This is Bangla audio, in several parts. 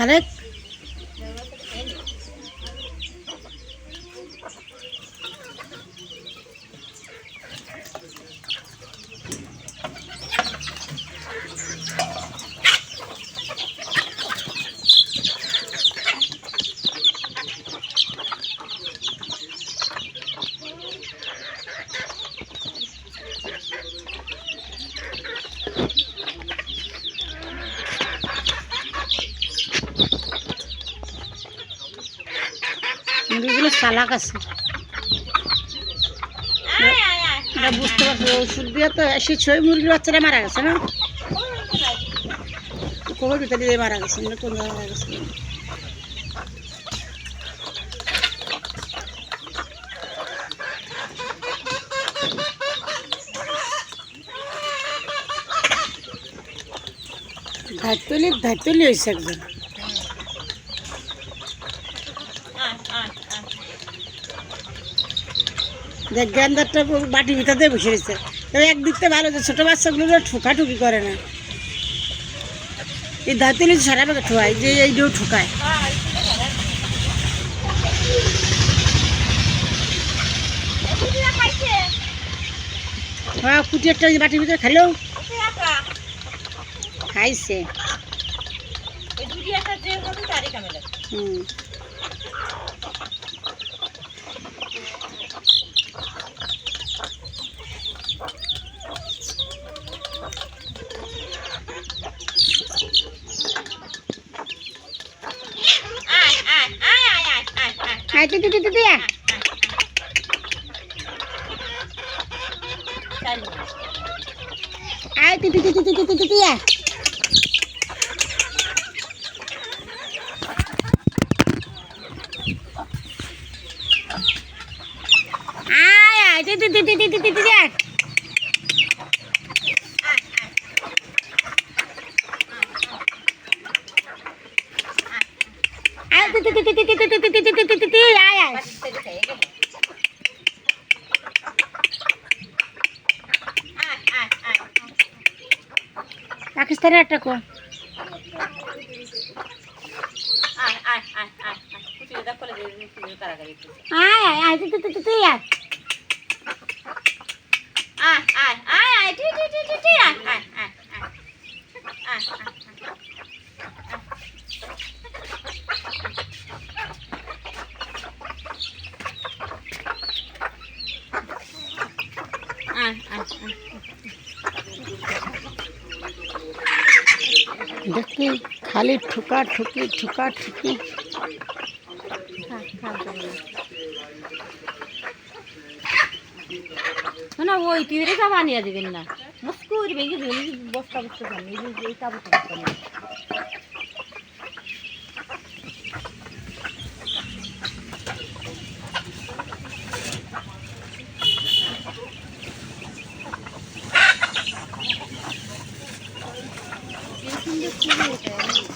晴れ চালাক আছে। এটা বুঝতে পারছ ওষুধ দিয়ে তো সেই ছয় মুরগির বাচ্চারা মারা গেছে না? কবর ভিতরে দিয়ে মারা গেছে না কোন মারা গেছে? ধারতলি ধারতলি হয়েছে একজন। দেখ গেন্দারটা বাটির ভিতরে বসে রয়েছে। তবে একদিক থেকে ভালো যে ছোটো বাচ্চাগুলো ঠুকাঠুকি করে না। এই ধাতুলি সারা পাকে ঠোয়ায় যে এইটাও ঠুকায়। হ্যাঁ কুটি একটা বাটির ভিতরে খাইলো খাইছে। হুম। itu itu itu, itu ya. Ah, itu itu itu itu itu ya. Ah, ya, itu itu itu itu itu ya. পাকিস্তানের একটা কো আয় আয় আয় তুই তুই তুই তুই তুই আয় দেখি, খালি ঠুকা ঠুকি ঠুকা ঠুকি। না ওই টিউরে সব আনিয়া দেবেন না। মস্কু বেগে বস্তা বস্তা এই কাপড় 一百米。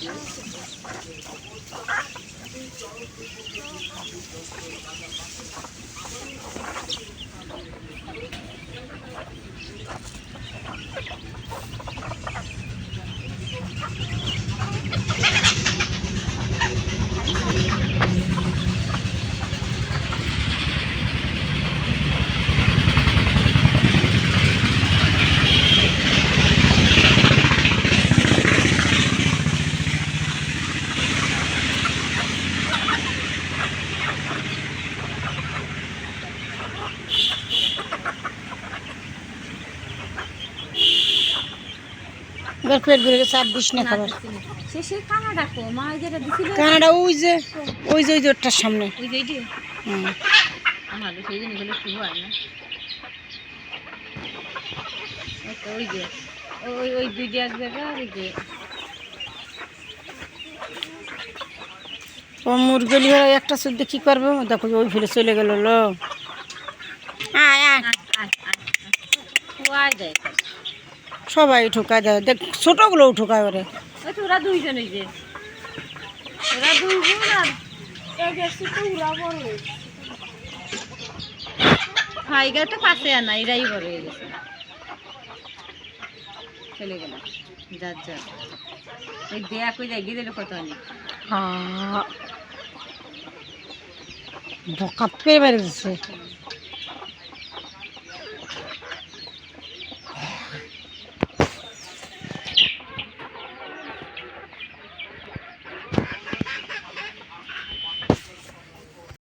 এবার পেট ভরে গেছে আর দিস না খাবার। কানাডা ওই যে ওই যে ওই যে ওটার সামনে। ও মুরগলি হলো একটা সুদ কি করব? দেখো ওই ফুলে চলে গেল লো। আয় আয় আয় আয়। আয় সবাই ঠোকায় দেয়। দেখ ছোটগুলোও ঠোকায় ওরে। তো ওরা দুইজন ওই যে। ওরা দুইজন আর পাশে এরাই বড় হয়ে গেছে। চলে গেল যার যার ওই দেয়া কই যায় গিয়ে দিলে কত অনেক বকা পেয়ে বেড়ে দিচ্ছে